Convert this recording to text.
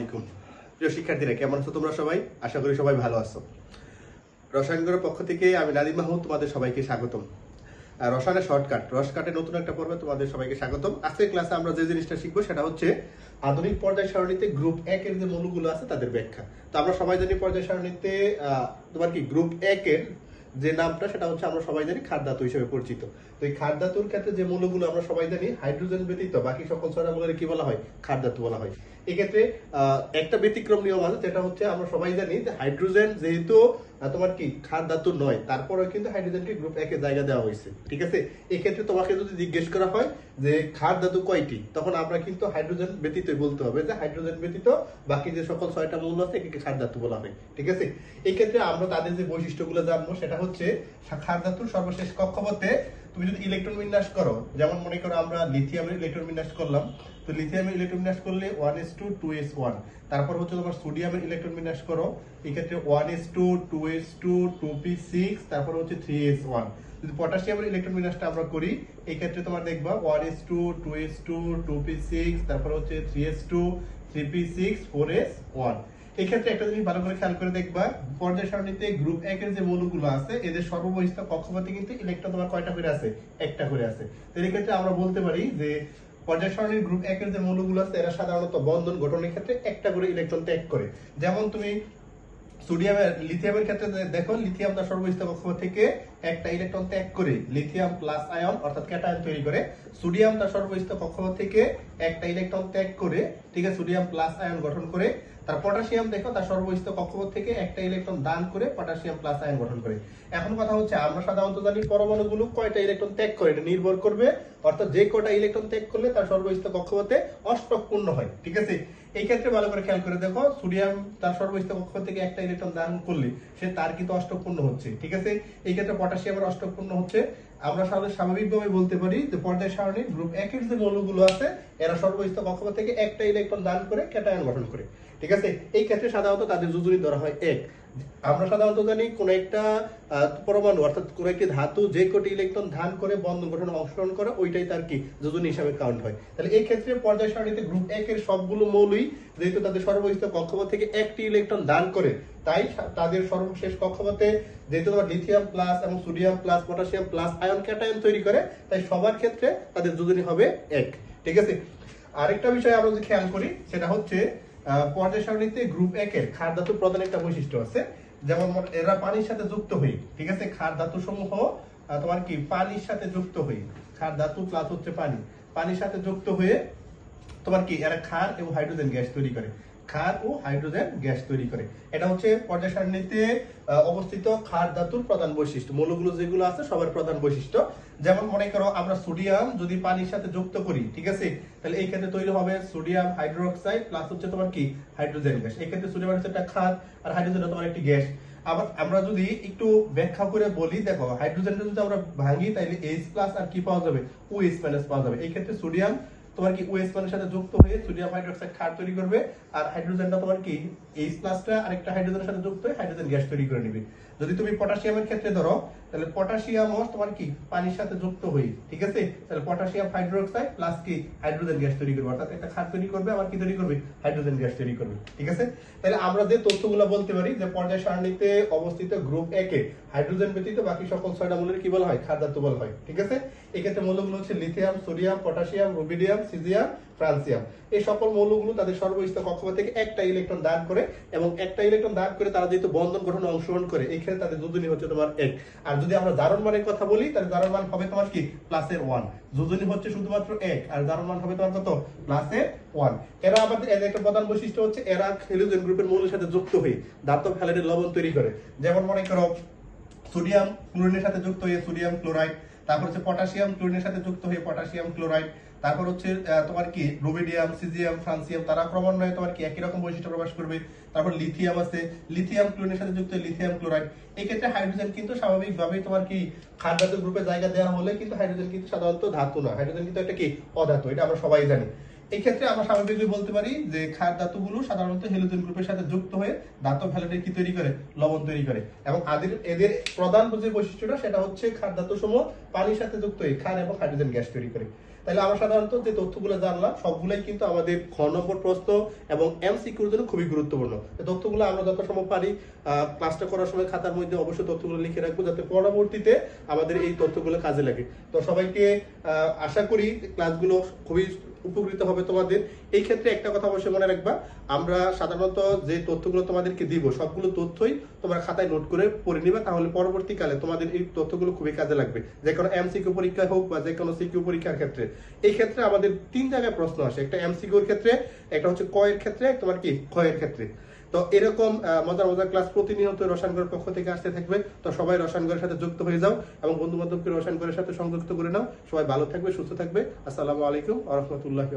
আলাইকুম। প্রিয় শিক্ষার্থীরা, কেমন আছো তোমরা সবাই? আশা করি সবাই ভালো আছো। পক্ষ থেকে আমি নাদিম মাহমুদ, তোমাদের সবাইকে স্বাগতম। রসায়নের শর্টকাট রসকাটের নতুন একটা পর্বে তোমাদের সবাইকে স্বাগতম। আজকের ক্লাসে আমরা যে জিনিসটা শিখব সেটা হচ্ছে আধুনিক পর্যায় সারণীতে গ্রুপ এক এর যে মৌলগুলো আছে তাদের ব্যাখ্যা। তো আমরা সবাই জানি পর্যায় সারণীতে তোমার কি গ্রুপ এক এর যে নামটা, সেটা হচ্ছে আমরা সবাই জানি খাদ্য ধাতু হিসেবে পরিচিত। তো এই খাদ্য ধাতুর ক্ষেত্রে যে মৌলগুলো আমরা সবাই জানি হাইড্রোজেন ব্যতীত বাকি সকল ছয়টা মৌলের কি বলা হয়? খাদ্য ধাতু বলা হয়। এক্ষেত্রে একটা ব্যতিক্রম নিয়ম আছে যেটা হচ্ছে আমরা সবাই জানি যে হাইড্রোজেন যেহেতু তোমার কি খাদ্য ধাতু নয়, তারপরেও কিন্তু হাইড্রোজেনকে গ্রুপ একে জায়গা দেওয়া হয়েছে, ঠিক আছে? এক্ষেত্রে তোমাকে যদি জিজ্ঞেস করা হয় যে খাদ্য ধাতু কয়টি, তখন আমরা কিন্তু হাইড্রোজেন ব্যতীত বলতে হবে যে হাইড্রোজেন ব্যতীত বাকি যে সকল ছয়টা মৌল আছে, একে খাদ্য ধাতু বলা হয়, ঠিক আছে? এক্ষেত্রে আমরা তাদের যে বৈশিষ্ট্যগুলো জানব, সেটা হচ্ছে খার ধাতুর সর্বশেষ কক্ষপথে তুমি যদি ইলেকট্রন বিন্যাস করো, যেমন মনে করো আমরা লিথিয়ামের ইলেকট্রন বিন্যাস করলাম, তো লিথিয়ামের ইলেকট্রন বিন্যাস করলে one s two two s one তারপর হচ্ছে তোমার সোডিয়ামের ইলেকট্রন বিন্যাস করো এই ক্ষেত্রে one s two two s two two p six তারপর হচ্ছে থ্রি এস ওয়ান যদি পটাশিয়ামের ইলেকট্রন বিন্যাসটা আমরা করি এই ক্ষেত্রে তোমার দেখবা one s two two s two two p six তারপর হচ্ছে three s two three p six four s one এই ক্ষেত্রে একটা জিনিস ভালো করে খেয়াল করে দেখবা, পর্যায় সারণীতে গ্রুপ যে মৌলগুলো আছে, এদের কক্ষপথে কিন্তু ইলেকট্রন তোমার কয়টা করে আছে? একটা করে আছে। তো এই ক্ষেত্রে আমরা বলতে পারি যে, পর্যায় সারণীর গ্রুপ এক এর যে মৌলগুলো আছে, এরা সাধারণত বন্ধন গঠনের ক্ষেত্রে একটা করে ইলেকট্রন ত্যাগ করে। যেমন তুমি সোডিয়ামের লিথিয়ামের ক্ষেত্রে দেখো লিথিয়াম তার সর্বস্থ কক্ষপথ থেকে একটা ইলেকট্রন ত্যাগ করে লিথিয়াম প্লাস আয়ন অর্থাৎ ক্যাটায়ন তৈরি করে। সোডিয়াম তার সর্বস্থ কক্ষপথ থেকে একটা ইলেকট্রন ত্যাগ করে, ঠিক আছে সোডিয়াম প্লাস আয়ন গঠন করে। তার পটাশিয়াম দেখো, তার সর্বস্থ কক্ষপথ থেকে একটা ইলেকট্রন দান করে পটাশিয়াম প্লাস আয়ন গঠন করে। এখন কথা হচ্ছে, আমরা সাধারণত জানি পরমাণুগুলো কয়টা ইলেকট্রন ত্যাগ করে, এটা নির্ভর করবে, অর্থাৎ যে কয়টা ইলেকট্রন ত্যাগ করলে তার সর্বস্থ কক্ষপথে অষ্টক পূর্ণ হয়, ঠিক আছে? এই ক্ষেত্রে ভালো করে খেয়াল করে দেখো, সোডিয়াম তার সর্বস্থ কক্ষ থেকে একটা ইলেকট্রন দান করলে সে তার কিন্তু অষ্টক পূর্ণ হচ্ছে, ঠিক আছে? এই ক্ষেত্রে পটাশিয়ামের অষ্টক পূর্ণ হচ্ছে। আমরা সাধারণত স্বাভাবিকভাবে বলতে পারি যে পর্যায় সারণীর গ্রুপ একের যে মৌলগুলো আছে, এরা সর্বস্থ কক্ষপথ থেকে একটা ইলেকট্রন দান করে ক্যাটায়ন গঠন করে। ঠিক আছে? এই ক্ষেত্রে সাধারণত তাদের যোজনী ধরা হয় এক। আমরা সাধারণত জানি কোন একটা পরমাণু, অর্থাৎ কোন একটি ধাতু যে কোটি ইলেকট্রন ধান করে, বন্ধন গঠনে অংশগ্রহণ করে, ওইটাই তার কি? যোজনী হিসাবে কাউন্ট হয়। তাহলে এই ক্ষেত্রে পর্যায় সারণীতে গ্রুপ এক এর সবগুলো মৌলই, যেহেতু তাদের সর্বস্থ কক্ষপথ থেকে একটি ইলেকট্রন দান করে, তাই তাদের সর্বশেষ কক্ষপথে যেহেতু তোমার লিথিয়াম প্লাস এবং sodium plus potassium plus ion cation তৈরি করে, তাই সবার ক্ষেত্রে তাদের যোজনী হবে এক। ঠিক আছে? আরেকটা বিষয় আমরা যদি খেয়াল করি, সেটা হচ্ছে পর্যায় সারণীতে গ্রুপ একের ক্ষার ধাতু প্রধান একটা বৈশিষ্ট্য আছে। যেমন এরা পানির সাথে যুক্ত হয়ে, ঠিক আছে? ক্ষার ধাতু সমূহ তোমার কি? পানির সাথে যুক্ত হয়ে। ক্ষার ধাতু প্লাস হচ্ছে পানি। পানির সাথে যুক্ত হয়ে তোমার কি? এরা খার এবং হাইড্রোজেন গ্যাস তৈরি করে। ক্ষার ও হাইড্রোজেন গ্যাস তৈরি করে। এটা হচ্ছে পর্যায় সারণীতে অবস্থিত ক্ষার ধাতুর প্রধান বৈশিষ্ট্য। মৌলগুলো যেগুলো আছে সবার প্রধান বৈশিষ্ট্য। যেমন মনে করো, আমরা সোডিয়াম যদি পানির সাথে যুক্ত করি, ঠিক আছে? তাহলে এই ক্ষেত্রে তৈরি হবে সোডিয়াম হাইড্রোক্সাইড প্লাস হচ্ছে তোমার কি? Hydrogen gas. এই ক্ষেত্রে সোডিয়াম হচ্ছে একটা ক্ষার আর হাইড্রোজেন তোমার একটি গ্যাস। আবার আমরা যদি একটু ব্যাখ্যা করে বলি, দেখো, হাইড্রোজেনটা যদি আমরা ভাঙি, তাহলে এইচ প্লাস আর কি পাওয়া যাবে? ও এইচ মাইনাস পাওয়া যাবে। এই ক্ষেত্রে সোডিয়াম তোমার কি ওএস মানের সাথে যুক্ত হয়ে সোডিয়াম হাইড্রোক্সাইড ক্ষার তৈরি করবে? আর হাইড্রোজেনটা তোমার কি? এইচ প্লাসটা আরেকটা হাইড্রোজেনের সাথে যুক্ত হয়ে হাইড্রোজেন গ্যাস তৈরি করে নিবে। যদি তুমি পটাশিয়ামের ক্ষেত্রে ধরো, তাহলে পটাশিয়ামও তোমার কি? পানির সাথে যুক্ত হয়ে, ঠিক আছে? তাহলে পটাশিয়াম হাইড্রোক্সাইড প্লাস কি? হাইড্রোজেন গ্যাস তৈরি করবে। অর্থাৎ একটা ক্ষার তৈরি করবে, আবার কি তৈরি করবে? হাইড্রোজেন গ্যাস তৈরি করবে, ঠিক আছে? তাহলে আমরা যে তথ্যগুলো বলতে পারি, যে পর্যায় সারণীতে অবস্থিত গ্রুপ একে হাইড্রোজেন ব্যতীত বাকি সকল ছয়টা মৌলের কি বলা হয়? খাদ্য বলা হয়, ঠিক আছে? এক্ষেত্রে মৌলগুলো হচ্ছে lithium, sodium, potassium, rubidium, caesium, francium. এই সকল মৌলগুলো তাদের সর্বস্থ কক্ষপথ থেকে একটা ইলেকট্রন দান করে এবং একটা ইলেকট্রন দান করে তারা যেহেতু বন্ধন গঠনে অংশগ্রহণ করে, এই ক্ষেত্রে তাদের যোজনী হচ্ছে তোমার এক। আর যদি আমরা জারণ মানের কথা বলি, তাহলে জারণ মান হবে তোমার কি? প্লাসের ওয়ান যোজনী হচ্ছে শুধুমাত্র এক, আর জারণ মান হবে তোমার কত? প্লাসের ওয়ান এরা আমাদের এদের একটা প্রধান বৈশিষ্ট্য হচ্ছে এরা হেলোজেন গ্রুপের মৌলের সাথে যুক্ত হয়ে দাতব হ্যালাইডের লবণ তৈরি করে। যেমন মনে করো, সোডিয়াম ক্লোরিনের সাথে যুক্ত হয়ে সোডিয়াম ক্লোরাইড তারপর হচ্ছে পটাশিয়াম ক্লোরিনের সাথে যুক্ত হয়ে পটাশিয়াম ক্লোরাইড, তারপর হচ্ছে তোমার কি, রুবিডিয়াম, সিজিয়াম, ফ্রান্সিয়াম, তারা ক্রমান্বয়ে তোমার কি একই রকম বৈশিষ্ট্য প্রকাশ করবে। তারপর লিথিয়াম আছে, লিথিয়াম ক্লোরিনের সাথে যুক্ত লিথিয়াম ক্লোরাইড। এই ক্ষেত্রে হাইড্রোজেন কিন্তু স্বাভাবিকভাবেই তোমার কি খাদ্য গ্রুপে জায়গা দেওয়া হলে কিন্তু হাইড্রোজেন কিন্তু সাধারণত ধাতু না হাইড্রোজেন কিন্তু একটা কি, অধাতু, এটা আমরা সবাই জানি। এই ক্ষেত্রে আমরা স্বাভাবিকভাবে বলতে পারি যে ক্ষার ধাতুগুলো সাধারণত হেলোজেন গ্রুপের সাথে যুক্ত হয়ে ধাতব হ্যালাইডের কি তৈরি করে? লবণ তৈরি করে। এবং আদের এদের প্রধান যে বৈশিষ্ট্যটা সেটা হচ্ছে ক্ষার ধাতু সমূহ পানির সাথে যুক্ত হয়ে ক্ষার এবং হাইড্রোজেন গ্যাস তৈরি করে। তাহলে আমরা সাধারণত যে তথ্যগুলো জানলাম সবগুলাই কিন্তু আমাদের খ নম্বর প্রশ্ন এবং এমসিকিউর জন্য খুবই গুরুত্বপূর্ণ। তথ্যগুলো আমরা যথাসম্ভব পারি। আহ, ক্লাসটা করার সময় খাতার মধ্যে অবশ্যই তথ্যগুলো লিখে রাখব যাতে পরবর্তীতে আমাদের এই তথ্যগুলো কাজে লাগে। তো সবাইকে আশা করি ক্লাসগুলো খুবই উপকৃত হবে তোমাদের। এই ক্ষেত্রে একটা কথা অবশ্যই মনে রাখবা, আমরা সাধারণত যে তথ্যগুলো তোমাদেরকে দিব, সবগুলো তথ্যই তোমরা খাতায় নোট করে পড়ে নিবা, তাহলে পরবর্তীকালে তোমাদের এই তথ্যগুলো খুবই কাজে লাগবে। যে কোনো এমসিকিউ পরীক্ষা হোক বা যে কোনো সিকিউ পরীক্ষার ক্ষেত্রে। এই ক্ষেত্রে আমাদের তিন জায়গায় প্রশ্ন আসে, একটা এমসিকিউর ক্ষেত্রে, একটা হচ্ছে ক এর ক্ষেত্রে, তোমার কি এর ক্ষেত্রে। তো এরকম মজার মজার ক্লাস প্রতিনিয়ত রসায়নগরের পক্ষ থেকে আসতে থাকবে। তো সবাই রসায়নগরের সাথে যুক্ত হয়ে যাও এবং বন্ধু বান্ধবকে রসায়নগরের সাথে সংযুক্ত করে নাও। সবাই ভালো থাকবে, সুস্থ থাকবে। আসসালামু আলাইকুম আ রহমতুল্লাহি